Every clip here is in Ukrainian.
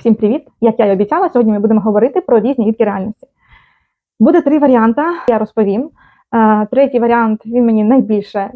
Всім привіт! Як я і обіцяла, сьогодні ми будемо говорити про різні відки реальності. Буде три варіанти, я розповім. Е, Третій варіант він мені найбільше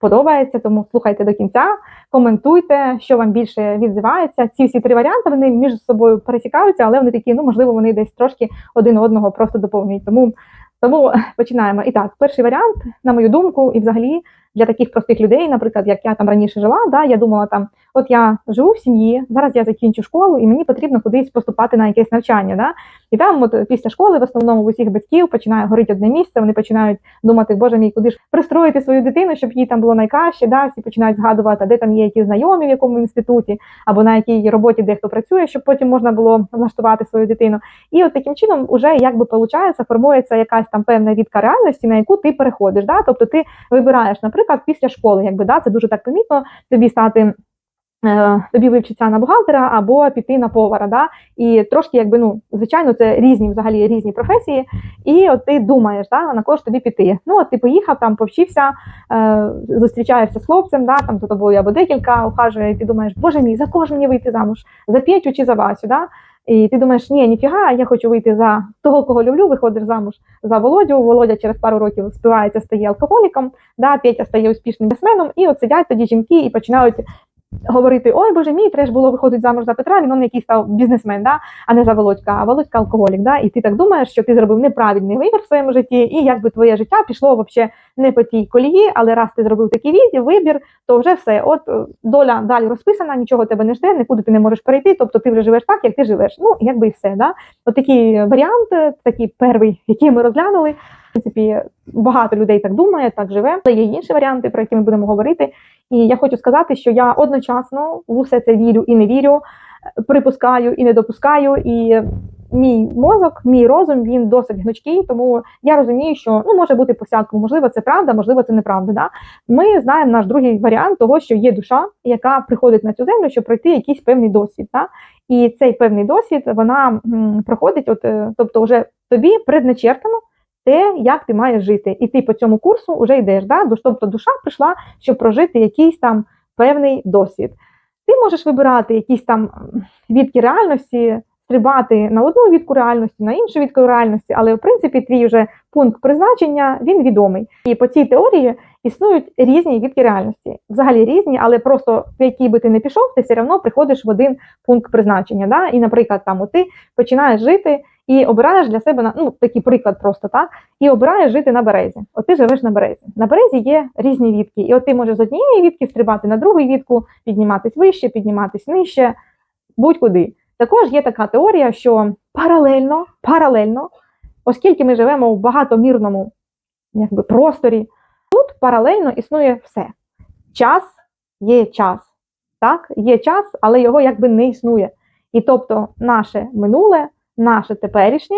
подобається, тому слухайте до кінця, коментуйте, що вам більше відзивається. Ці всі три варіанти вони між собою пересікаються, але вони такі, ну можливо, вони десь трошки один одного просто доповнюють. Тому, тому починаємо. І так, перший варіант, на мою думку, і взагалі для таких простих людей, наприклад, як я там раніше жила, да, я думала там, от я живу в сім'ї, зараз я закінчу школу, і мені потрібно кудись поступати на якесь навчання. Да? І там, от після школи, в основному в усіх батьків починає горити одне місце. Вони починають думати, боже мій, куди ж пристроїти свою дитину, щоб їй там було найкраще. Да? Всі починають згадувати, де там є які знайомі в якому інституті, або на якій роботі дехто працює, щоб потім можна було влаштувати свою дитину. І от таким чином, вже якби виходить, формується якась там певна відка реальності, на яку ти переходиш. Да? Тобто ти вибираєш, наприклад, після школи, якби да, це дуже так помітно, тобі стати. Е, тобі вивчитися на бухгалтера або піти на повара, да? і трошки, якби ну, звичайно, це різні взагалі різні професії. І от ти думаєш, да, на кого ж тобі піти. Ну, от ти поїхав там, повчився, е, зустрічаєшся з хлопцем, да, там за тобою або декілька ухажує, і ти думаєш, боже мій, за кого ж мені вийти замуж? За Петю чи за Васю? Да? І ти думаєш, ні, ніфіга, я хочу вийти за того, кого люблю, виходиш замуж за Володю. Володя через пару років спивається, стає алкоголіком, да, Петя стає успішним бізнесменом, і от сидять тоді жінки і починають говорити: Ой, боже мій, треба ж було виходити замуж за Петра, він який став бізнесмен, да? а не за Володька, а Володька алкоголік. Да? І ти так думаєш, що ти зробив неправильний вибір в своєму житті, і якби твоє життя пішло взагалі не по тій колії, але раз ти зробив такий вибір, то вже все. От е, доля далі розписана, нічого тебе не жде, нікуди ти не можеш перейти, тобто ти вже живеш так, як ти живеш. Ну, якби і все. Да? От такий варіант, такий перший, який ми розглянули. В принципі, багато людей так думає, так живе. Але є інші варіанти, про які ми будемо говорити. І я хочу сказати, що я одночасно в усе це вірю і не вірю, припускаю і не допускаю. І мій мозок, мій розум він досить гнучкий, тому я розумію, що ну може бути посядку, можливо, це правда, можливо, це неправда. Да? Ми знаємо наш другий варіант того, що є душа, яка приходить на цю землю, щоб пройти якийсь певний досвід. Да? І цей певний досвід вона м, проходить, от, е, тобто, вже тобі предначертано те, як ти маєш жити. І ти по цьому курсу вже йдеш. Да? Тобто душа прийшла, щоб прожити якийсь там певний досвід. Ти можеш вибирати якісь там відки реальності, стрибати на одну відку реальності, на іншу відку реальності, але в принципі твій вже пункт призначення він відомий. І по цій теорії існують різні відки реальності. Взагалі різні, але просто в який би ти не пішов, ти все одно приходиш в один пункт призначення. Да? І, наприклад, там ти починаєш жити. І обираєш для себе ну такий приклад, просто так, і обираєш жити на березі. От ти живеш на березі. На березі є різні відки. І от ти можеш з однієї відки стрибати на другу відку, підніматись вище, підніматись нижче, будь-куди. Також є така теорія, що паралельно, паралельно, оскільки ми живемо в багатомірному якби, просторі, тут паралельно існує все. Час є час. Так, є час, але його якби не існує. І тобто наше минуле наше теперішнє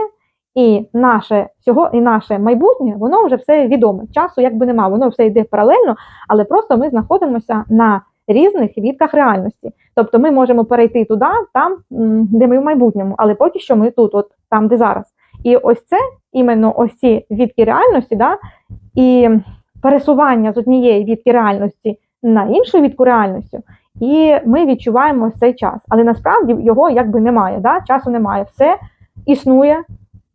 і наше всього, і наше майбутнє, воно вже все відоме. Часу якби нема, воно все йде паралельно, але просто ми знаходимося на різних відках реальності. Тобто ми можемо перейти туди, там, де ми в майбутньому, але поки що ми тут, от там, де зараз. І ось це іменно ось ці відки реальності, да, і пересування з однієї відки реальності на іншу відку реальності, і ми відчуваємо цей час. Але насправді його якби немає. Да? Часу немає. Все існує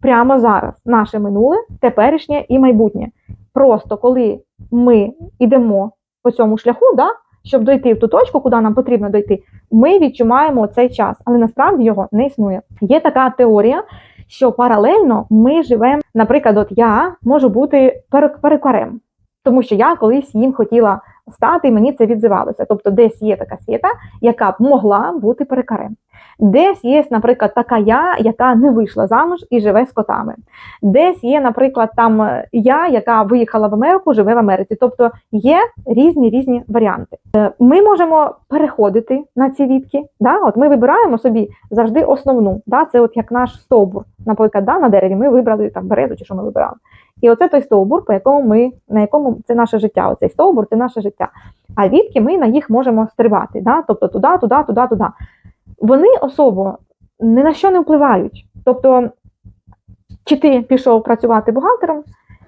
прямо зараз. Наше минуле, теперішнє і майбутнє. Просто коли ми йдемо по цьому шляху, да, щоб дойти в ту точку, куди нам потрібно дойти, ми відчуваємо цей час, але насправді його не існує. Є така теорія, що паралельно ми живемо, наприклад, от я можу бути перекарем, тому що я колись їм хотіла стати, і мені це відзивалося. Тобто, десь є така світа, яка б могла бути перекарем. Десь є, наприклад, така я, яка не вийшла замуж і живе з котами. Десь є, наприклад, там е, я, яка виїхала в Америку, живе в Америці. Тобто є різні різні варіанти. Е, ми можемо переходити на ці відки. Да? От Ми вибираємо собі завжди основну. Да? Це от як наш стовбур. Наприклад, да, на дереві ми вибрали там березу чи що ми вибирали. І оце той стовбур, по якому ми, на якому це наше життя. Оцей стовбур це наше життя. А відки ми на їх можемо стрибати. Да? Тобто туди, туди, туди, туди. Вони особо ні на що не впливають. Тобто, чи ти пішов працювати бухгалтером,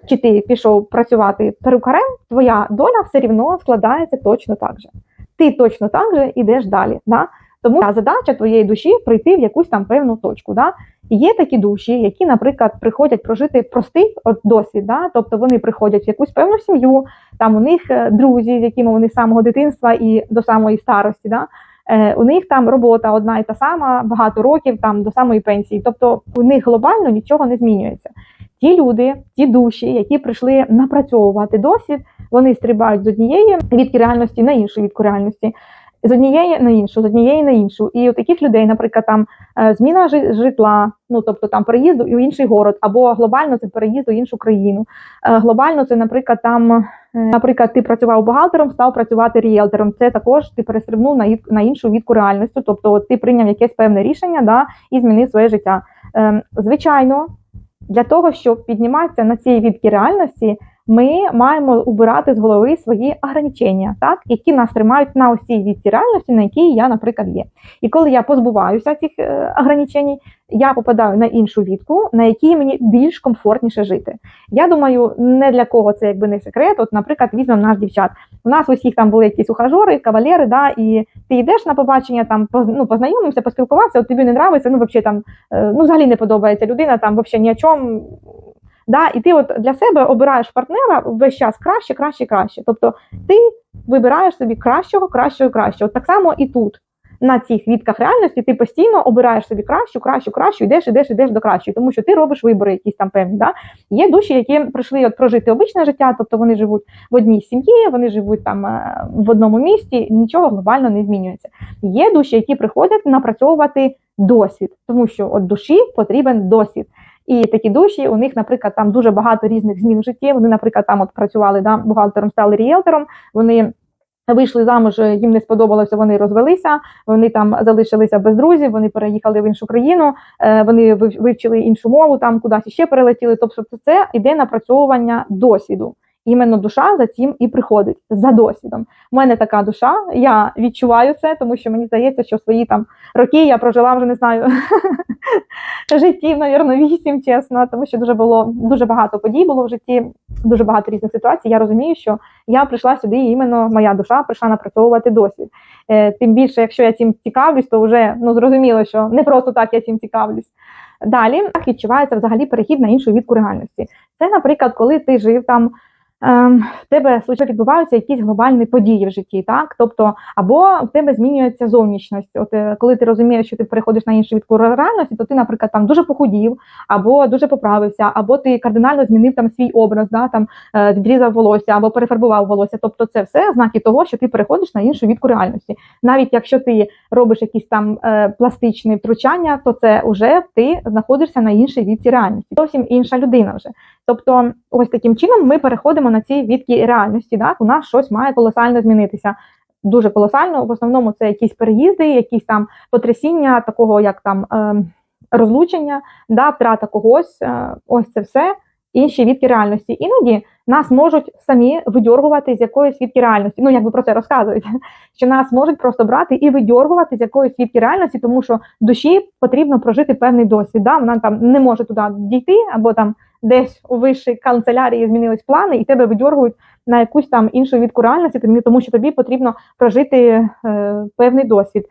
чи ти пішов працювати перукарем, твоя доля все рівно складається точно так же. Ти точно так же йдеш далі. Да? Тому задача твоєї душі прийти в якусь там певну точку. Да? Є такі душі, які, наприклад, приходять прожити простий от, досвід, да? тобто вони приходять в якусь певну сім'ю, там у них е, друзі, з якими вони з самого дитинства і до самої старості. Да? Е, у них там робота одна і та сама, багато років там до самої пенсії. Тобто у них глобально нічого не змінюється. Ті люди, ті душі, які прийшли напрацьовувати досвід, вони стрибають з однієї відки реальності на іншу відку реальності. З однієї на іншу, з однієї на іншу. І у таких людей, наприклад, там е, зміна житла, ну тобто там переїзду в інший город, або глобально це переїзд у іншу країну. Е, Глобально це, наприклад, там, наприклад, ти працював бухгалтером, став працювати ріелтором. Це також ти перестрибнув на, на іншу відку реальності. Тобто, ти прийняв якесь певне рішення да, і змінив своє життя. Ем, Звичайно, для того, щоб підніматися на цій відкі реальності, ми маємо убирати з голови свої ограничення, так, які нас тримають на ось цій відці реальності, на якій я, наприклад, є. І коли я позбуваюся цих е, ограничень, я попадаю на іншу відку, на якій мені більш комфортніше жити. Я думаю, не для кого це якби не секрет. От, наприклад, візьмемо наш дівчат. У нас усіх там були якісь ухажори, кавалери, да, і ти йдеш на побачення, там ну, познайомимося, поспілкувався, от тобі не нравиться, ну взагалі там е, ну, взагалі не подобається людина, там взагалі ні о чому. Да, і ти от для себе обираєш партнера весь час краще, краще, краще. Тобто ти вибираєш собі кращого, кращого, кращого. Так само і тут. На цих відках реальності ти постійно обираєш собі кращу, кращу, кращу, йдеш, йдеш, йдеш до кращої, тому що ти робиш вибори якісь там певні. Да? Є душі, які прийшли от прожити обичне життя, тобто вони живуть в одній сім'ї, вони живуть там е, в одному місті, нічого глобально не змінюється. Є душі, які приходять напрацьовувати досвід, тому що от душі потрібен досвід. І такі душі, у них, наприклад, там дуже багато різних змін в житті. Вони, наприклад, там от працювали да, бухгалтером, стали ріелтором. Вони вийшли замуж, їм не сподобалося, вони розвелися. Вони там залишилися без друзів. Вони переїхали в іншу країну. е, Вони вивчили іншу мову, там кудись ще перелетіли. Тобто, це- іде напрацьовування досвіду. Іменно душа за цим і приходить за досвідом. У мене така душа, я відчуваю це, тому що мені здається, що свої там роки я прожила вже не знаю життів, навірно, вісім, чесно, тому що дуже було дуже багато подій було в житті, дуже багато різних ситуацій. Я розумію, що я прийшла сюди, і іменно моя душа прийшла напрацьовувати досвід. Е, тим більше, якщо я цим цікавлюсь, то вже ну зрозуміло, що не просто так я цим цікавлюсь. Далі як відчувається взагалі перехід на іншу відку реальності. Це, наприклад, коли ти жив там. Ем, В тебе відбуваються якісь глобальні події в житті, так? Тобто, або в тебе змінюється зовнішність. От е, коли ти розумієш, що ти переходиш на іншу відку реальності, то ти, наприклад, там дуже похудів, або дуже поправився, або ти кардинально змінив там свій образ, да, там е, відрізав волосся, або перефарбував волосся. Тобто, це все знаки того, що ти переходиш на іншу відку реальності. Навіть якщо ти робиш якісь там е, пластичні втручання, то це вже ти знаходишся на іншій відці реальності. Зовсім інша людина вже. Тобто, ось таким чином ми переходимо на ці відки реальності. Так? У нас щось має колосально змінитися. Дуже колосально. В основному це якісь переїзди, якісь там потрясіння, такого як там ем, розлучення, да, втрата когось. Е, ось це все інші відки реальності. Іноді нас можуть самі видьоргувати з якоїсь відки реальності. Ну, як ви про це розказуєте, що нас можуть просто брати і видьоргувати з якоїсь відки реальності, тому що душі потрібно прожити певний досвід. Да? Вона там не може туди дійти, або там десь у вищій канцелярії змінились плани, і тебе видьоргують на якусь там іншу відку реальності, тому- що тобі потрібно прожити е, певний досвід.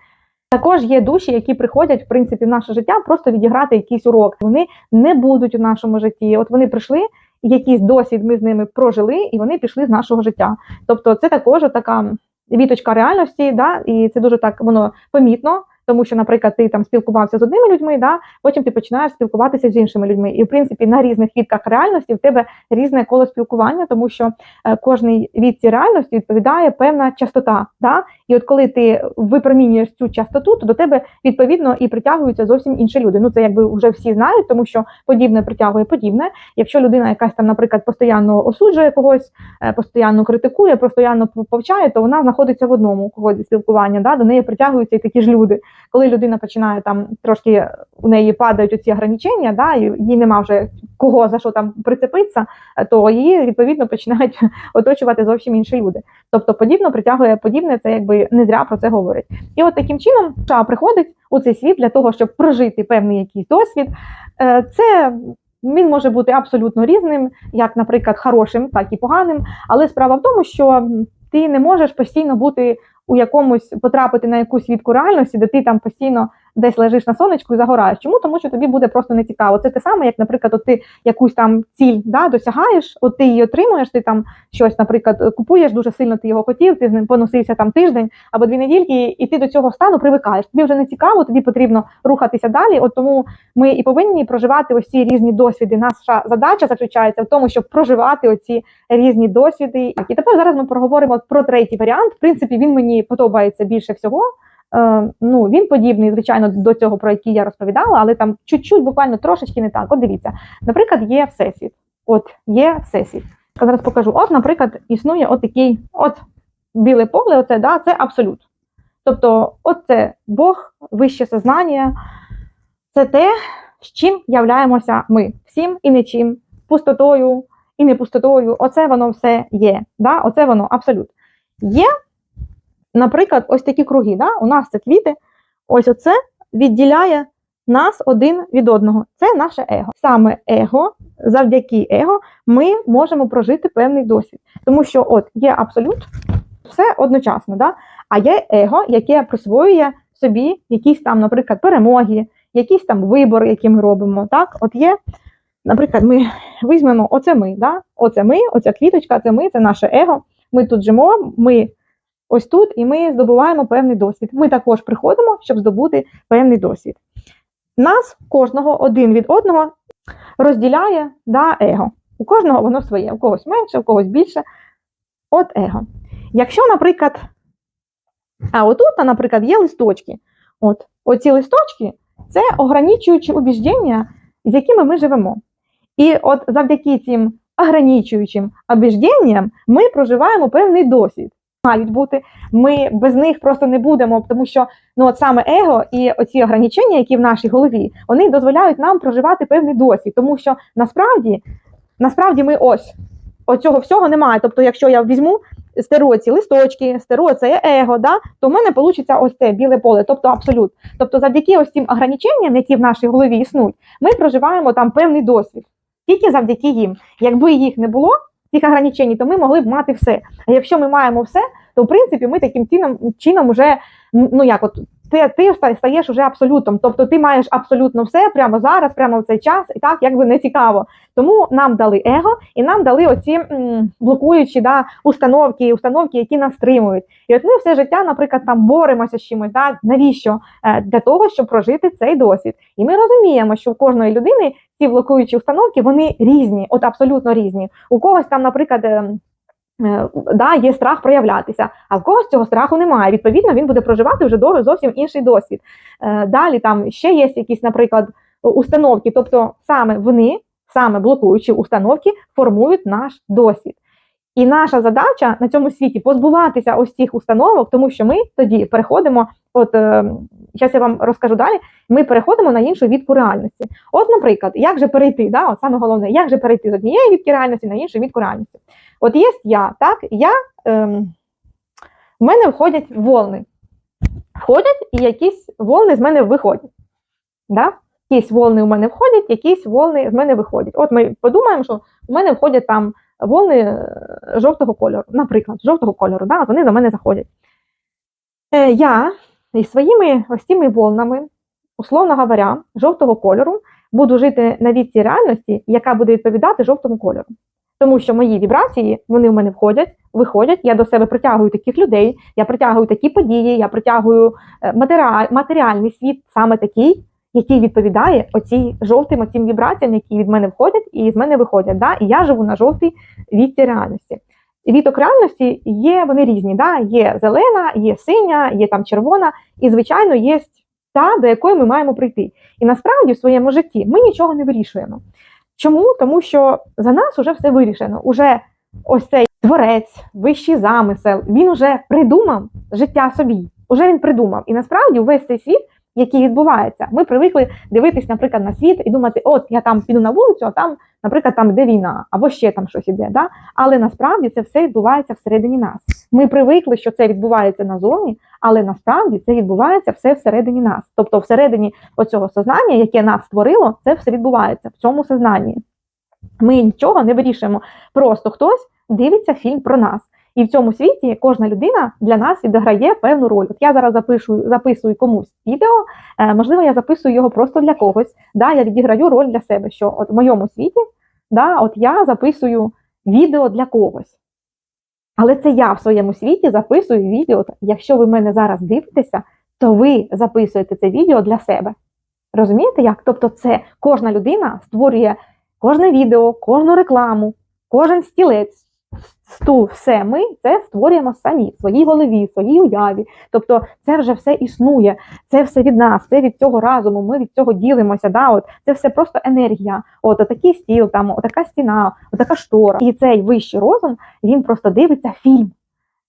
Також є душі, які приходять в принципі в наше життя просто відіграти якийсь урок. Вони не будуть у нашому житті. От вони прийшли, якийсь досвід ми з ними прожили, і вони пішли з нашого життя. Тобто, це також така віточка реальності, да, і це дуже так воно помітно. Тому що, наприклад, ти там спілкувався з одними людьми, да, потім ти починаєш спілкуватися з іншими людьми. І в принципі на різних відках реальності в тебе різне коло спілкування, тому що е, кожний від цієї реальності відповідає певна частота. Да? І от коли ти випромінюєш цю частоту, то до тебе відповідно і притягуються зовсім інші люди. Ну це якби вже всі знають, тому що подібне притягує подібне. Якщо людина якась там, наприклад, постійно осуджує когось, е, постійно критикує, постійно повчає, то вона знаходиться в одному коді спілкування. Да? До неї притягуються і такі ж люди. Коли людина починає там трошки у неї падають оці ограничення, да, і їй нема вже кого за що там прицепитися, то її відповідно починають оточувати зовсім інші люди. Тобто подібно притягує подібне, це якби не зря про це говорить. І от таким чином душа приходить у цей світ для того, щоб прожити певний якийсь досвід. Е, Це він може бути абсолютно різним, як, наприклад, хорошим, так і поганим. Але справа в тому, що ти не можеш постійно бути у якомусь потрапити на якусь відку реальності, де ти там постійно десь лежиш на сонечку і загораєш. Чому? Тому що тобі буде просто не цікаво. Це те саме, як, наприклад, от ти якусь там ціль да, досягаєш, от ти її отримуєш, ти там щось, наприклад, купуєш дуже сильно, ти його хотів, ти з ним поносився там тиждень або дві недільки, і ти до цього стану привикаєш. Тобі вже не цікаво, тобі потрібно рухатися далі. От тому ми і повинні проживати ось ці різні досвіди. Наша задача заключається в тому, щоб проживати оці різні досвіди. І тепер зараз ми проговоримо про третій варіант. В принципі, він мені подобається більше всього. Е, ну, він подібний, звичайно, до цього, про який я розповідала, але там чуть-чуть, буквально трошечки не так. От дивіться, наприклад, є всесвіт. От є всесвіт. Я зараз покажу. От, наприклад, існує от такий от біле поле, оце, да, це абсолют. Тобто, от це Бог, вище сознання, це те, з чим являємося ми всім і нічим, пустотою і не пустотою. Оце воно все є. Да? Оце воно абсолют. Є наприклад, ось такі круги. Да? У нас це квіти. Ось оце відділяє нас один від одного. Це наше его. Саме его, завдяки его, ми можемо прожити певний досвід. Тому що от є абсолют, все одночасно, да? а є его, яке присвоює собі якісь там, наприклад, перемоги, якісь там вибори, які ми робимо. Так? От є, наприклад, ми візьмемо оце ми, да? оце ми, оця квіточка, це ми, це наше его. Ми тут живемо, ми ось тут, і ми здобуваємо певний досвід. Ми також приходимо, щоб здобути певний досвід. Нас кожного один від одного розділяє да, его. У кожного воно своє, у когось менше, у когось більше. От его. Якщо, наприклад, а отут, наприклад, є листочки. От, Оці листочки це ограничуючі убіждення, з якими ми живемо. І от завдяки цим ограничуючим убіжденням ми проживаємо певний досвід мають бути. Ми без них просто не будемо, тому що ну от саме его і оці ограничення, які в нашій голові, вони дозволяють нам проживати певний досвід, тому що насправді, насправді ми ось оцього всього немає. Тобто, якщо я візьму стеру ці листочки, стеру це его, да, то в мене вийде ось це біле поле, тобто абсолют. Тобто, завдяки ось цим ограниченням, які в нашій голові існують, ми проживаємо там певний досвід. Тільки завдяки їм. Якби їх не було, цих ограничень, то ми могли б мати все. А якщо ми маємо все, то в принципі ми таким чином чином вже ну як от ти ти стаєш уже абсолютом. Тобто ти маєш абсолютно все прямо зараз, прямо в цей час, і так якби не цікаво. Тому нам дали его і нам дали оці м, блокуючі да, установки, установки, які нас стримують. І от ми все життя, наприклад, там боремося з чимось. Да? Навіщо? Е, для того, щоб прожити цей досвід. І ми розуміємо, що у кожної людини ці блокуючі установки вони різні, от абсолютно різні. У когось там, наприклад. Ем, Е, да, є страх проявлятися, а в когось цього страху немає. Відповідно, він буде проживати вже зовсім інший досвід. Е, далі там ще є якісь, наприклад, установки, тобто саме вони, саме блокуючі установки, формують наш досвід. І наша задача на цьому світі позбуватися ось цих установок, тому що ми тоді переходимо. От зараз е, я вам розкажу далі. Ми переходимо на іншу відку реальності. От, наприклад, як же перейти? да, от саме головне, як же перейти з однієї відки реальності на іншу відку реальності? От є я, так, я, ем, в мене входять волни. Входять і якісь волни з мене виходять. Да? Якісь волни у мене входять, якісь волни з мене виходять. От ми подумаємо, що в мене входять там волни е, жовтого кольору, наприклад, жовтого кольору, да? вони до мене заходять. Е, Я із своїми ось цими волнами, условно говоря, жовтого кольору, буду жити на відці реальності, яка буде відповідати жовтому кольору. Тому що мої вібрації вони в мене входять, виходять. Я до себе притягую таких людей, я притягую такі події, я притягую е, матеріаль, матеріальний світ, саме такий, який відповідає оцій жовтим оцім вібраціям, які від мене входять і з мене виходять. Да? І я живу на жовтій вітці реальності. Віток реальності є вони різні. Да? Є зелена, є синя, є там червона, і, звичайно, є та, до якої ми маємо прийти. І насправді в своєму житті ми нічого не вирішуємо. Чому? Тому що за нас вже все вирішено. Уже ось цей творець, вищий замисел, він уже придумав життя собі. Уже він придумав. І насправді увесь цей світ які відбуваються. Ми привикли дивитись, наприклад, на світ і думати, от я там піду на вулицю, а там, наприклад, там йде війна, або ще там щось іде. Да? Але насправді це все відбувається всередині нас. Ми привикли, що це відбувається назовні, але насправді це відбувається все всередині нас. Тобто, всередині оцього сознання, яке нас створило, це все відбувається в цьому сознанні. Ми нічого не вирішуємо. Просто хтось дивиться фільм про нас. І в цьому світі кожна людина для нас відіграє певну роль. От я зараз запишу, записую комусь відео, е, можливо, я записую його просто для когось. Да, Я відіграю роль для себе, що от в моєму світі да, от я записую відео для когось. Але це я в своєму світі записую відео. Якщо ви мене зараз дивитеся, то ви записуєте це відео для себе. Розумієте як? Тобто, це кожна людина створює кожне відео, кожну рекламу, кожен стілець, стул, все ми це створюємо самі в своїй голові, в своїй уяві. Тобто, це вже все існує, це все від нас, це від цього разуму. Ми від цього ділимося. Да? От це все просто енергія. От отакий стіл, там отака стіна, отака штора. І цей вищий розум він просто дивиться фільм.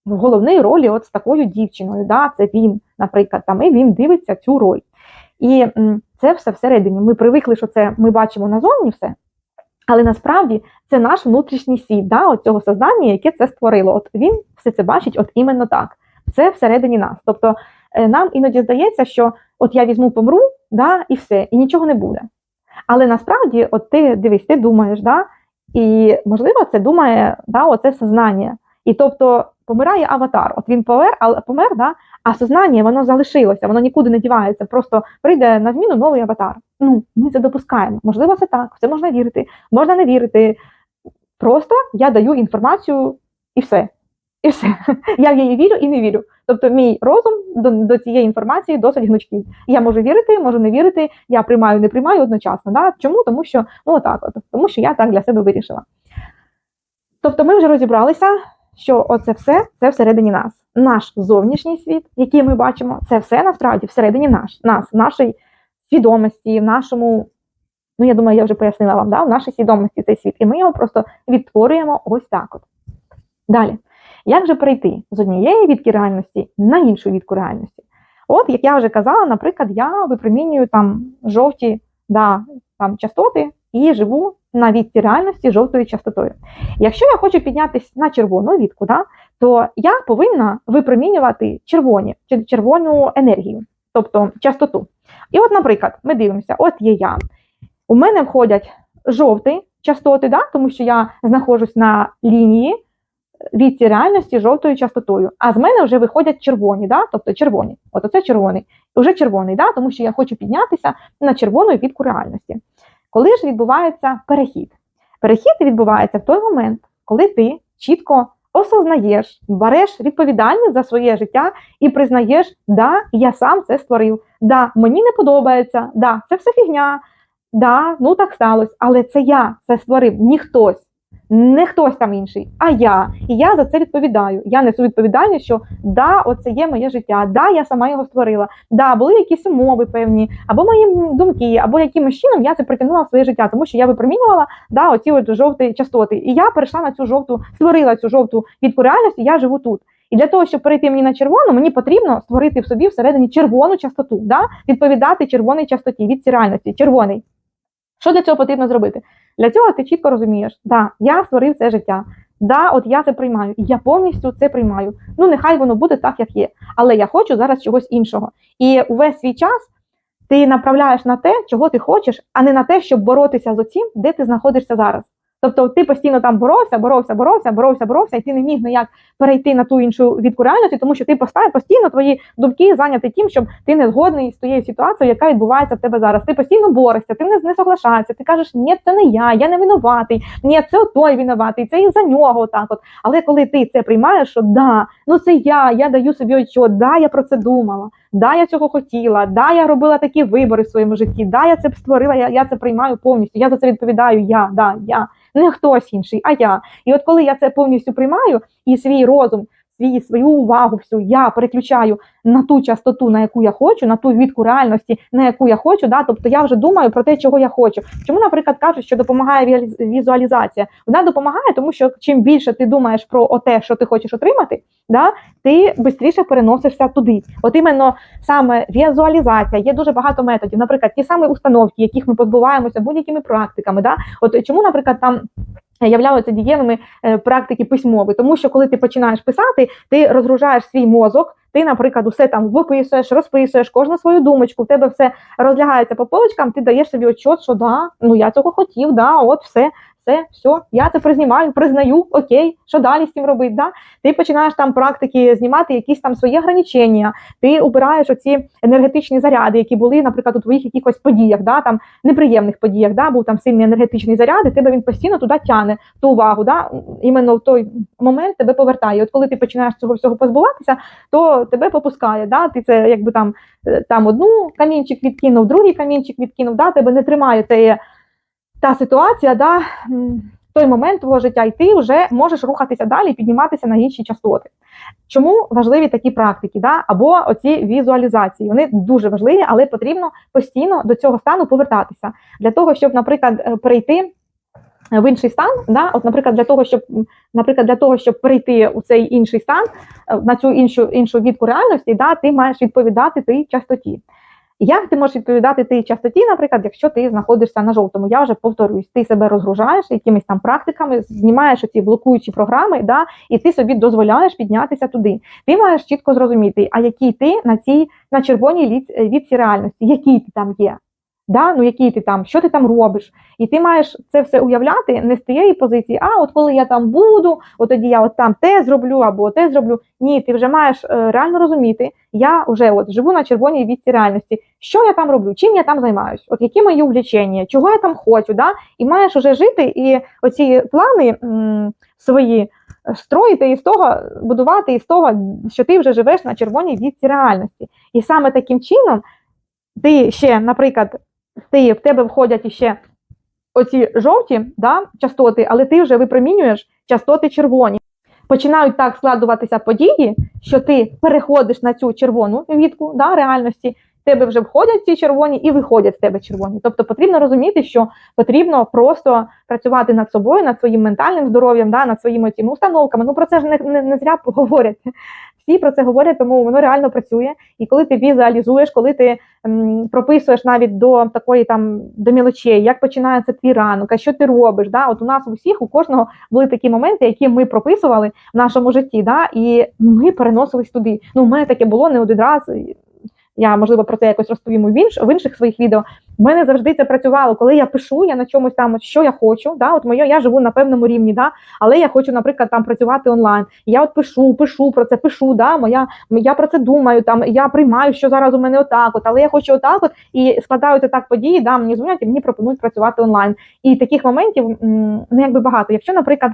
В головній ролі, от з такою дівчиною, да, це він, наприклад, там і він дивиться цю роль. І це все всередині. Ми привикли, що це ми бачимо назовні все, але насправді це наш внутрішній світ, да, от цього создання, яке це створило. От він все це бачить, от іменно так. Це всередині нас. Тобто е, нам іноді здається, що от я візьму, помру, да, і все, і нічого не буде. Але насправді, от ти дивись, ти думаєш, да, і можливо, це думає да, оце сознання. І тобто помирає аватар. От він помер, але помер, да, а сознання воно залишилося, воно нікуди не дівається. Просто прийде на зміну новий аватар. Ну, ми це допускаємо. Можливо, це так, в це можна вірити, можна не вірити. Просто я даю інформацію і все. І все. Я в її вірю і не вірю. Тобто, мій розум до, до цієї інформації досить гнучкий. Я можу вірити, можу не вірити, я приймаю, не приймаю одночасно. Да? Чому? Тому що ну отак, от, тому що я так для себе вирішила. Тобто, ми вже розібралися, що оце все це всередині нас. Наш зовнішній світ, який ми бачимо, це все насправді всередині наш, нас, в нашій свідомості, в нашому, ну я думаю, я вже пояснила вам, да, в нашій свідомості цей світ. І ми його просто відтворюємо ось так. от. Далі. Як же перейти з однієї відки реальності на іншу відку реальності? От, як я вже казала, наприклад, я випромінюю там жовті да, там, частоти і живу на відці реальності жовтою частотою. Якщо я хочу піднятися на червону відку, да, то я повинна випромінювати червоні, червону енергію, тобто частоту. І от, наприклад, ми дивимося, от є я. У мене входять жовті частоти, да, тому що я знаходжусь на лінії відці реальності жовтою частотою. А з мене вже виходять червоні, да? тобто червоні. От оце червоний. Уже червоний, да? тому що я хочу піднятися на червону відку реальності. Коли ж відбувається перехід? Перехід відбувається в той момент, коли ти чітко осознаєш, береш відповідальність за своє життя і признаєш, да, я сам це створив, да, мені не подобається, да, це все фігня, да, ну так сталося, але це я це створив, ні хтось не хтось там інший, а я. І я за це відповідаю. Я несу відповідальність, що да, оце є моє життя, да, я сама його створила. Да, були якісь умови певні, або мої думки, або якимось чином я це притягнула в своє життя, тому що я випромінювала да, оці от жовті частоти. І я перейшла на цю жовту, створила цю жовту відку реальності, я живу тут. І для того, щоб перейти мені на червону, мені потрібно створити в собі всередині червону частоту, да? відповідати червоній частоті від реальності, червоний. Що для цього потрібно зробити? Для цього ти чітко розумієш, да, я створив це життя, да, от я це приймаю, я повністю це приймаю. Ну, нехай воно буде так, як є. Але я хочу зараз чогось іншого. І увесь свій час ти направляєш на те, чого ти хочеш, а не на те, щоб боротися з оцім, де ти знаходишся зараз. Тобто ти постійно там боровся, боровся, боровся, боровся, боровся, і ти не міг ніяк перейти на ту іншу відку реальності, тому що ти поставив постійно твої думки зайняті тим, щоб ти не згодний з тією ситуацією, яка відбувається в тебе зараз. Ти постійно борешся, ти не, не соглашаєшся, ти кажеш, ні, це не я, я не винуватий, ні, це той винуватий, це і за нього. Отак от. Але коли ти це приймаєш, що да, ну це я, я даю собі отчет, да, я про це думала, да, я цього хотіла, да, я робила такі вибори в своєму житті, да, я це створила, я, я це приймаю повністю, я за це відповідаю, я, да, я. Не хтось інший, а я. І от коли я це повністю приймаю і свій розум, свій, свою увагу всю я переключаю на ту частоту, на яку я хочу, на ту відку реальності, на яку я хочу, да, тобто я вже думаю про те, чого я хочу. Чому, наприклад, кажуть, що допомагає візуалізація? Вона допомагає, тому що чим більше ти думаєш про те, що ти хочеш отримати, да, ти швидше переносишся туди. От іменно саме візуалізація, є дуже багато методів. Наприклад, ті самі установки, яких ми позбуваємося будь-якими практиками. Да? От чому, наприклад, там. Являються дієвими е, практики письмові, тому що коли ти починаєш писати, ти розгружаєш свій мозок, ти, наприклад, усе там виписуєш, розписуєш, кожну свою думочку, в тебе все розлягається по полочкам, ти даєш собі отчет, що да, ну я цього хотів, да, от все, все, все, я це признімаю, признаю, окей, що далі з цим робити? Да? Ти починаєш там практики знімати якісь там свої ограничення, ти убираєш оці енергетичні заряди, які були, наприклад, у твоїх якихось подіях, да, там неприємних подіях, да, був там сильний енергетичний заряд, і тебе він постійно туди тягне ту увагу. Да, іменно в той момент тебе повертає. От коли ти починаєш цього всього позбуватися, то тебе попускає. Да, ти це якби там, е, там одну камінчик відкинув, другий камінчик відкинув, да, тебе не тримає те, та ситуація, да, той момент твого життя, і ти вже можеш рухатися далі і підніматися на інші частоти. Чому важливі такі практики, да? або оці візуалізації? Вони дуже важливі, але потрібно постійно до цього стану повертатися для того, щоб, наприклад, е, перейти в інший стан. Да? От, наприклад, для того, щоб наприклад, для того, щоб перейти у цей інший стан, е, на цю іншу іншу відку реальності, да, ти маєш відповідати тій частоті. Як ти можеш відповідати тій частоті, наприклад, якщо ти знаходишся на жовтому? Я вже повторюсь, ти себе розгружаєш якимись там практиками, знімаєш оці блокуючі програми, да, і ти собі дозволяєш піднятися туди. Ти маєш чітко зрозуміти, а який ти на цій на червоній літ- відці реальності, який ти там є. Да? Ну, який ти там, що ти там робиш, і ти маєш це все уявляти не з тієї позиції, а от коли я там буду, от тоді я от там те зроблю або те зроблю. Ні, ти вже маєш е, реально розуміти, я вже от живу на червоній відці реальності. Що я там роблю? Чим я там займаюсь? От які мої увлічення, чого я там хочу? Да? І маєш уже жити і оці плани м, свої е, строїти із того, будувати із того, що ти вже живеш на червоній відці реальності. І саме таким чином ти ще, наприклад, ти в тебе входять іще оці жовті да, частоти, але ти вже випромінюєш частоти червоні. Починають так складуватися події, що ти переходиш на цю червону відку да, реальності, в тебе вже входять ці червоні і виходять з тебе червоні. Тобто потрібно розуміти, що потрібно просто працювати над собою, над своїм ментальним здоров'ям, да, над своїми цими установками. Ну про це ж не, не, не зря говорять. Всі про це говорять, тому воно реально працює. І коли ти візуалізуєш, коли ти м, прописуєш навіть до такої там до мілочей, як починається твій ранок, а що ти робиш. Да? От у нас у всіх, у кожного були такі моменти, які ми прописували в нашому житті, да? і ми переносились туди. Ну, у мене таке було не один раз. Я можливо про це якось розповім у інш, в інших своїх відео. У мене завжди це працювало. Коли я пишу, я на чомусь там, що я хочу. Да? От моє, я живу на певному рівні, да? але я хочу, наприклад, там працювати онлайн. Я от пишу, пишу про це, пишу. Да? Моя, я про це думаю. Там я приймаю, що зараз у мене отак, от, але я хочу отак, от і складаються так події. Да, мені дзвонять і мені пропонують працювати онлайн. І таких моментів ну якби багато. Якщо, наприклад.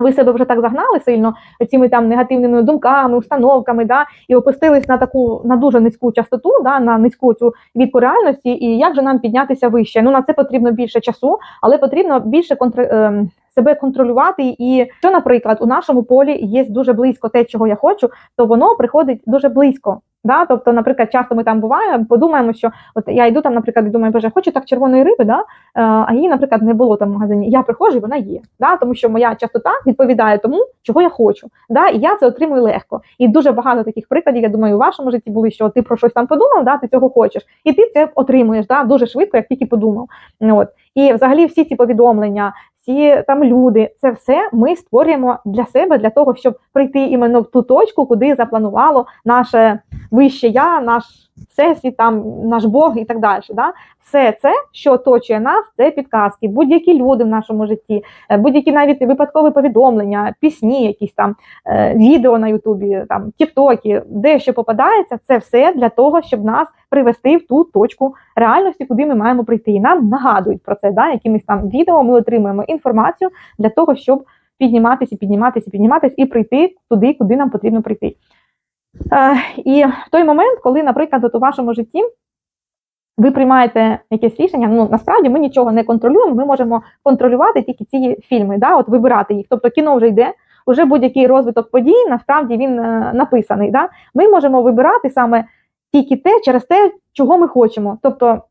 Ви себе вже так загнали сильно цими там негативними думками, установками, да, і опустились на таку на дуже низьку частоту, да, на низьку цю відку реальності. І як же нам піднятися вище? Ну на це потрібно більше часу, але потрібно більше контр... е, себе контролювати. І що, наприклад, у нашому полі є дуже близько те, чого я хочу, то воно приходить дуже близько. Да? Тобто, наприклад, часто ми там буваємо, подумаємо, що от я йду там, наприклад, і думаю, боже, хочу так червоної риби, да? е, а її, наприклад, не було там в магазині. Я приходжу, і вона є. Да? Тому що моя частота відповідає тому, чого я хочу. Да? І я це отримую легко. І дуже багато таких прикладів, я думаю, у вашому житті були, що ти про щось там подумав, да? ти цього хочеш, і ти це отримуєш да? дуже швидко, як тільки подумав. От. І взагалі всі ці повідомлення, всі там люди, це все ми створюємо для себе, для того, щоб прийти іменно в ту точку, куди запланувало наше вище я, наш всесвіт, там наш Бог і так далі. Да? Все це, що оточує нас, це підказки, будь-які люди в нашому житті, е, будь-які навіть випадкові повідомлення, пісні, якісь там е, відео на Ютубі, там Тіктоки, де що попадається, це все для того, щоб нас привести в ту точку реальності, куди ми маємо прийти. І нам нагадують про це, да? якимись там відео ми отримуємо інформацію для того, щоб підніматися, підніматися, підніматися і прийти туди, куди нам потрібно прийти. Е, і в той момент, коли, наприклад, от у вашому житті ви приймаєте якесь рішення, ну насправді ми нічого не контролюємо, ми можемо контролювати тільки ці фільми, да, от вибирати їх. Тобто кіно вже йде, вже будь-який розвиток подій, насправді він е, написаний. Да? Ми можемо вибирати саме тільки те через те, чого ми хочемо. Тобто,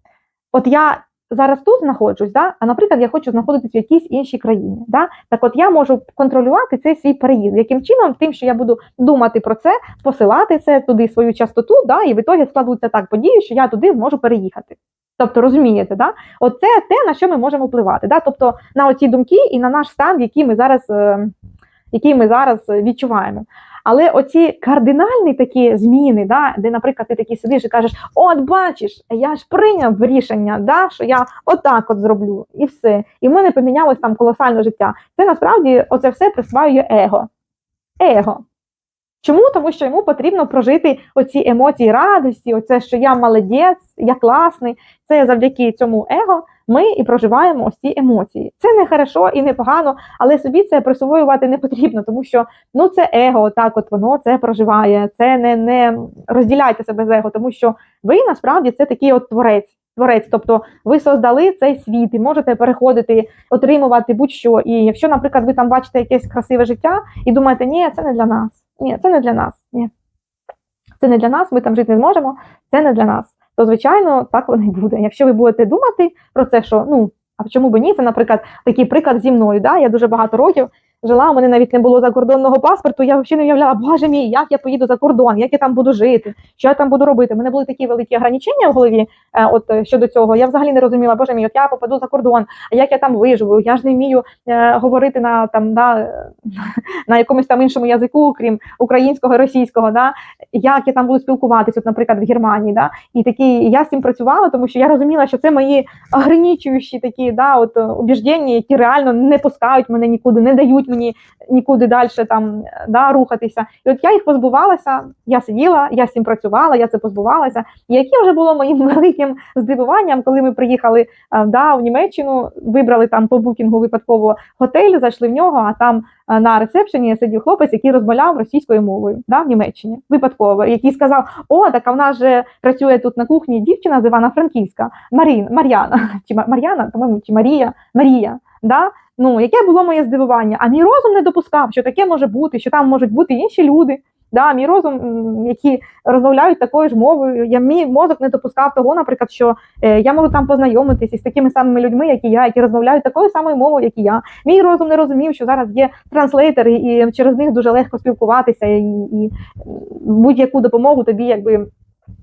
от я зараз тут знаходжусь, да? а наприклад, я хочу знаходитися в якійсь іншій країні. Да? Так от я можу контролювати цей свій переїзд. Яким чином, тим, що я буду думати про це, посилати це туди свою частоту, да? і в ітогі складуться так події, що я туди зможу переїхати. Тобто, розумієте, да? Оце те, на що ми можемо впливати. Да? Тобто на оці думки і на наш стан, який ми зараз. Е який ми зараз відчуваємо. Але оці кардинальні такі зміни, да, де, наприклад, ти такий сидиш і кажеш, от бачиш, я ж прийняв рішення, да, що я отак от зроблю, і все. І в мене помінялось там колосальне життя. Це насправді оце все присваює его. Его. Чому? Тому що йому потрібно прожити оці емоції радості, оце, що я молодець, я класний. Це завдяки цьому его ми і проживаємо ось ці емоції. Це не хорошо і не погано, але собі це присвоювати не потрібно, тому що ну це его, так от воно це проживає. Це не, не розділяйте себе з его, тому що ви насправді це такий от творець. Творець, тобто ви создали цей світ і можете переходити, отримувати будь-що. І якщо, наприклад, ви там бачите якесь красиве життя і думаєте, ні, це не для нас. Ні, це не для нас. Ні. Це не для нас, ми там жити не зможемо, це не для нас. То, звичайно, так воно і буде. Якщо ви будете думати про це, що ну, а чому б ні? Це, наприклад, такий приклад зі мною. Да? Я дуже багато років жила, у мене навіть не було закордонного паспорту. Я взагалі не уявляла, боже мій, як я поїду за кордон, як я там буду жити, що я там буду робити. У мене були такі великі ограничення в голові. Е, от е, щодо цього, я взагалі не розуміла, боже мій, от я попаду за кордон, а як я там виживу? Я ж не вмію е, говорити на там да, на якомусь там іншому язику, крім українського, російського. Да? Як я там буду спілкуватися, наприклад, в Германії. Да? І такі я з цим працювала, тому що я розуміла, що це мої ограничуючі такі да, от, е, убіждення, які реально не пускають мене нікуди, не дають мені нікуди далі там да, рухатися. І от я їх позбувалася, я сиділа, я з цим працювала, я це позбувалася. І яке вже було моїм великим здивуванням, коли ми приїхали е, да, в Німеччину, вибрали там по букінгу випадково готель, зайшли в нього, а там е, на ресепшені сидів хлопець, який розмовляв російською мовою да, в Німеччині. Випадково, який сказав: О, так а в нас же працює тут на кухні дівчина з Івано-Франківська, Марін, Мар'яна, чи Мар'яна, по-моєму, чи Марія, Марія. Да? Ну, яке було моє здивування? А мій розум не допускав, що таке може бути, що там можуть бути інші люди. Да, мій розум, які розмовляють такою ж мовою. Я мій мозок не допускав того, наприклад, що е, я можу там познайомитися з такими самими людьми, як і я, які розмовляють такою самою мовою, як і я. Мій розум не розумів, що зараз є транслейтери, і через них дуже легко спілкуватися, і, і будь-яку допомогу тобі, якби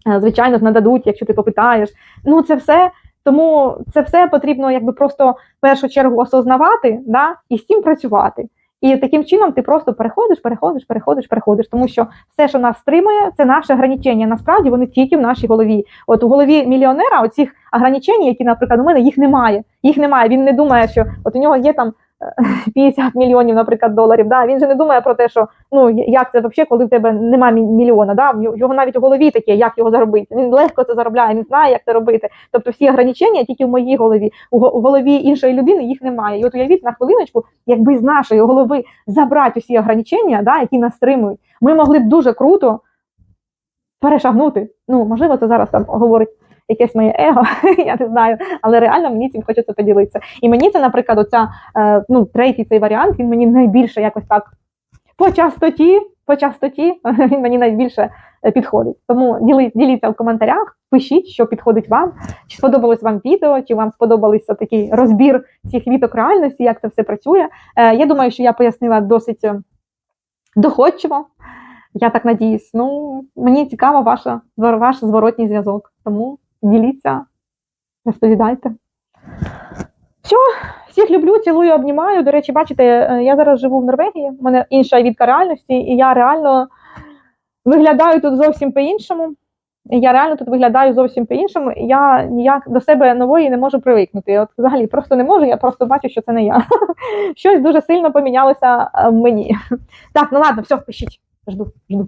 е, звичайно, нададуть, якщо ти попитаєш. Ну, це все. Тому це все потрібно якби просто в першу чергу осознавати да, і з цим працювати. І таким чином ти просто переходиш, переходиш, переходиш, переходиш. Тому що все, що нас стримує, це наше ограничення. Насправді вони тільки в нашій голові. От у голові мільйонера оцих ограничень, які, наприклад, у мене їх немає. Їх немає. Він не думає, що от у нього є там 50 мільйонів, наприклад, доларів. Да? Він же не думає про те, що ну як це взагалі, коли в тебе немає мільйона. Да? Його навіть у голові таке, як його заробити. Він легко це заробляє, він знає, як це робити. Тобто всі ограничення тільки в моїй голові. У голові іншої людини їх немає. І от уявіть на хвилиночку, якби з нашої голови забрати усі ограничення, да, які нас стримують, ми могли б дуже круто перешагнути. Ну, можливо, це зараз там говорить якесь моє его, я не знаю, але реально мені цим хочеться поділитися. І мені це, наприклад, оця, е, ну, третій цей варіант, він мені найбільше якось так по частоті, по частоті він мені найбільше е, підходить. Тому діли, діліться в коментарях, пишіть, що підходить вам, чи сподобалось вам відео, чи вам сподобався такий розбір цих віток реальності, як це все працює. Е, я думаю, що я пояснила досить доходчиво. Я так надіюсь. Ну, мені цікаво ваша, ваш зворотній зв'язок. Тому діліться, розповідайте. Все, всіх люблю, цілую, обнімаю. До речі, бачите, е, я зараз живу в Норвегії, у мене інша відка реальності, і я реально виглядаю тут зовсім по-іншому. Я реально тут виглядаю зовсім по-іншому, я ніяк до себе нової не можу привикнути. От взагалі просто не можу, я просто бачу, що це не я. Щось дуже сильно помінялося е, в мені. Так, ну ладно, все, пишіть. Жду, жду.